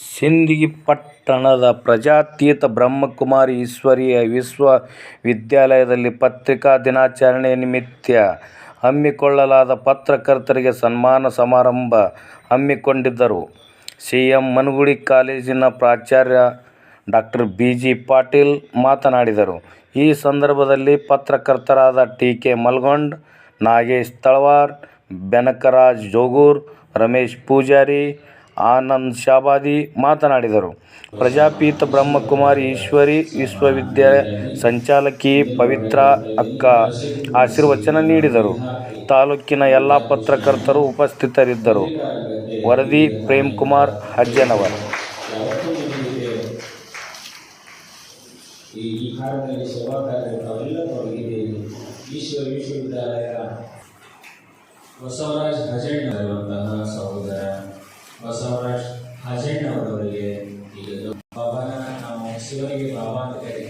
ಸಿಂದಗಿ ಪಟ್ಟಣದ ಪ್ರಜಾತೀತ ಬ್ರಹ್ಮಕುಮಾರಿ ಈಶ್ವರೀಯ ವಿಶ್ವವಿದ್ಯಾಲಯದಲ್ಲಿ ಪತ್ರಿಕಾ ದಿನಾಚರಣೆ ನಿಮಿತ್ತ ಹಮ್ಮಿಕೊಳ್ಳಲಾದ ಪತ್ರಕರ್ತರಿಗೆ ಸನ್ಮಾನ ಸಮಾರಂಭ ಹಮ್ಮಿಕೊಂಡಿದ್ದರು. ಸಿ. ಎಂ. ಮನಗುಡಿ ಕಾಲೇಜಿನ ಪ್ರಾಚಾರ್ಯ ಡಾಕ್ಟರ್ ಬಿ. ಜಿ. ಪಾಟೀಲ್ ಮಾತನಾಡಿದರು. ಈ ಸಂದರ್ಭದಲ್ಲಿ ಪತ್ರಕರ್ತರಾದ ಟಿ. ಕೆ. ಮಲ್ಗೊಂಡ್ ನಾಗೇಶ್ ತಳವಾರ್ ಬೆನಕರಾಜ್ ಜೋಗೂರ್ ರಮೇಶ್ ಪೂಜಾರಿ, ಆನಂದ ಶಾಬಾದಿ ಮಾತನಾಡಿದರು. ಪ್ರಜಾಪೀತ ಬ್ರಹ್ಮಕುಮಾರಿ ಈಶ್ವರಿ ವಿಶ್ವವಿದ್ಯಾಲಯ ಸಂಚಾಲಕಿ ಪವಿತ್ರ ಅಕ್ಕ ಆಶೀರ್ವಚನ ನೀಡಿದರು. ತಾಲೂಕಿನ ಎಲ್ಲ ಪತ್ರಕರ್ತರು ಉಪಸ್ಥಿತರಿದ್ದರು. ವರದಿ ಪ್ರೇಮ್ ಕುಮಾರ್ ಯಾವತ್ತೂ ಈ ಸೇವಾ ತೊಡಗಿದ್ದೀರಿ ಈಶ್ವರ ವಿಶ್ವವಿದ್ಯಾಲಯ ಬಸವರಾಜ್ ಹಜಣ್ಣವರಂತಹ ಸಹೋದರ Sudah lagi.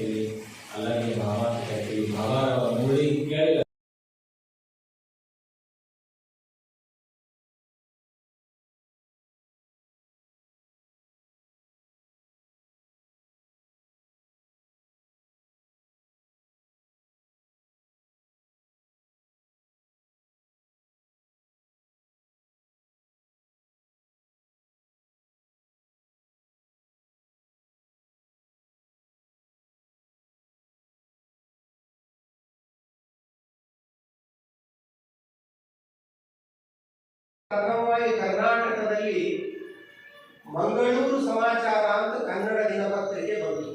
ಪ್ರಥಮವಾಗಿ ಕರ್ನಾಟಕದಲ್ಲಿ ಮಂಗಳೂರು ಸಮಾಚಾರ ಅಂತ ಕನ್ನಡ ದಿನಪತ್ರಿಕೆ ಬಂತು.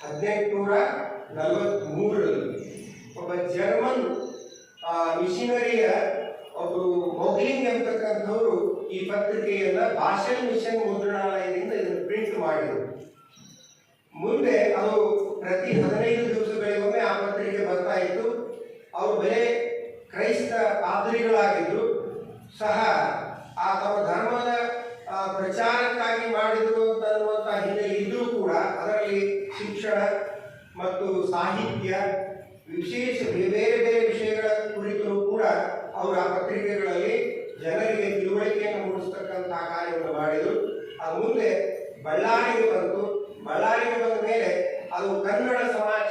ಹದಿನೆಂಟುನೂರ ನಲವತ್ಮೂರರಲ್ಲಿ ಒಬ್ಬ ಜರ್ಮನ್ ಮಿಷನರಿಯ ಒಬ್ಬರು ಮೊಗ್ಲಿಂಗ್ ಎಂಬತಕ್ಕಂಥವರು ಈ ಪತ್ರಿಕೆಯನ್ನ ಭಾಷೆ ಮಿಷನ್ ಮುದ್ರಣಾಲಯದಿಂದ ಇದನ್ನು ಪ್ರಿಂಟ್ ಮಾಡಿದರು. ಮುಂದೆ ಅದು ಪ್ರತಿ ಹದಿನೈದು ದಿವಸಗಳಿಗೊಮ್ಮೆ ಆ ಪತ್ರಿಕೆ ಸಹ ಆ ತಮ್ಮ ಧರ್ಮದ ಪ್ರಚಾರಕ್ಕಾಗಿ ಮಾಡಿದರು ಅಂತನ್ನುವಂಥ ಹಿನ್ನೆಲೆ ಇದ್ದರೂ ಕೂಡ ಅದರಲ್ಲಿ ಶಿಕ್ಷಣ ಮತ್ತು ಸಾಹಿತ್ಯ, ವಿಶೇಷ ಬೇರೆ ಬೇರೆ ವಿಷಯಗಳ ಕುರಿತು ಕೂಡ ಅವರ ಪತ್ರಿಕೆಗಳಲ್ಲಿ ಜನರಿಗೆ ತಿಳುವಳಿಕೆಯನ್ನು ಮೂಡಿಸ್ತಕ್ಕಂಥ ಕಾರ್ಯವನ್ನು ಮಾಡಿದರು. ಅದು ಮುಂದೆ ಬಳ್ಳಾರಿಗೆ ಬಂತು. ಬಳ್ಳಾರಿಗೆ ಬಂದ ಮೇಲೆ ಅದು ಕನ್ನಡ ಸಮಾಜ